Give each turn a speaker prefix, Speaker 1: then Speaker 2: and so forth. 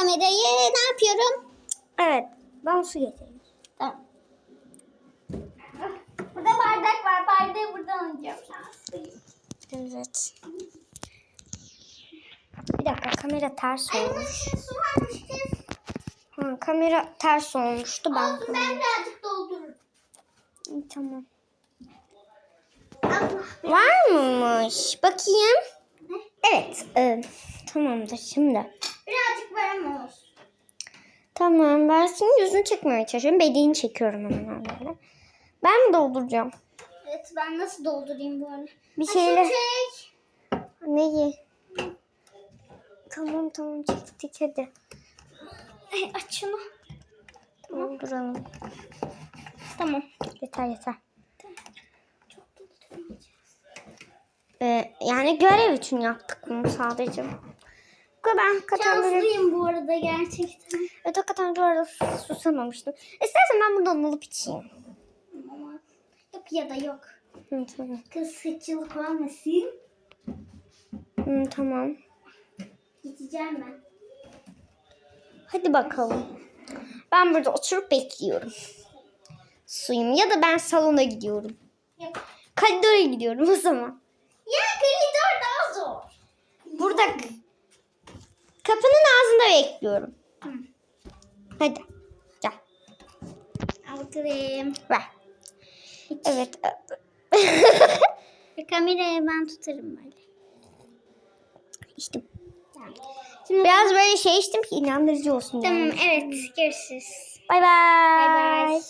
Speaker 1: kamerayı. Ne yapıyorum?
Speaker 2: Evet. Ben su getireyim.
Speaker 1: Tamam. Burada bardak var. Bardağı buradan alacağım.
Speaker 2: Evet. Bir dakika kamera ters olmuş.
Speaker 1: kız?
Speaker 2: Ha, kamera ters olmuştu ben.
Speaker 1: Olsun ben birazcık doldururum.
Speaker 2: İyi, Tamam.
Speaker 1: Allah.
Speaker 2: Var mıymış? Bakayım. Evet. e, tamamdır şimdi. Tamam ben senin yüzünü çekmeye çalışıyorum. Bedeğini çekiyorum hemen böyle. Ben mi dolduracağım?
Speaker 1: Evet ben nasıl doldurayım bu arada?
Speaker 2: Bir
Speaker 1: Ha,
Speaker 2: şeyle.
Speaker 1: çek.
Speaker 2: Neyi? Tamam tamam çektik hadi.
Speaker 1: Ay, aç şunu.
Speaker 2: Dolduralım.
Speaker 1: Tamam.
Speaker 2: Yeter yeter.
Speaker 1: Çok doldurmayacağız.
Speaker 2: Ee, yani görev için yaptık bunu sadece. Böyle...
Speaker 1: Şanslıyım bu arada gerçekten.
Speaker 2: Evet hakikaten bu arada susamamıştım. İstersen ben buradan alıp içeyim.
Speaker 1: Ama yok ya da yok.
Speaker 2: Hı, tamam.
Speaker 1: Kız sıçılık olmasın.
Speaker 2: Hı, tamam.
Speaker 1: Gideceğim ben.
Speaker 2: Hadi bakalım. Ben burada oturup bekliyorum. Suyum ya da ben salona gidiyorum.
Speaker 1: Yok.
Speaker 2: Koridora gidiyorum o zaman.
Speaker 1: Ya koridor daha zor.
Speaker 2: Burada bekliyorum.
Speaker 1: Hı.
Speaker 2: Hadi. Gel.
Speaker 1: Al.
Speaker 2: Ver. Evet.
Speaker 1: Ve kamerayı ben tutarım böyle.
Speaker 2: İşte
Speaker 1: Tamam.
Speaker 2: biraz böyle şey içtim ki inandırıcı olsun.
Speaker 1: Tamam
Speaker 2: yani.
Speaker 1: evet görüşürüz.
Speaker 2: Bay bay.
Speaker 1: Bay bay.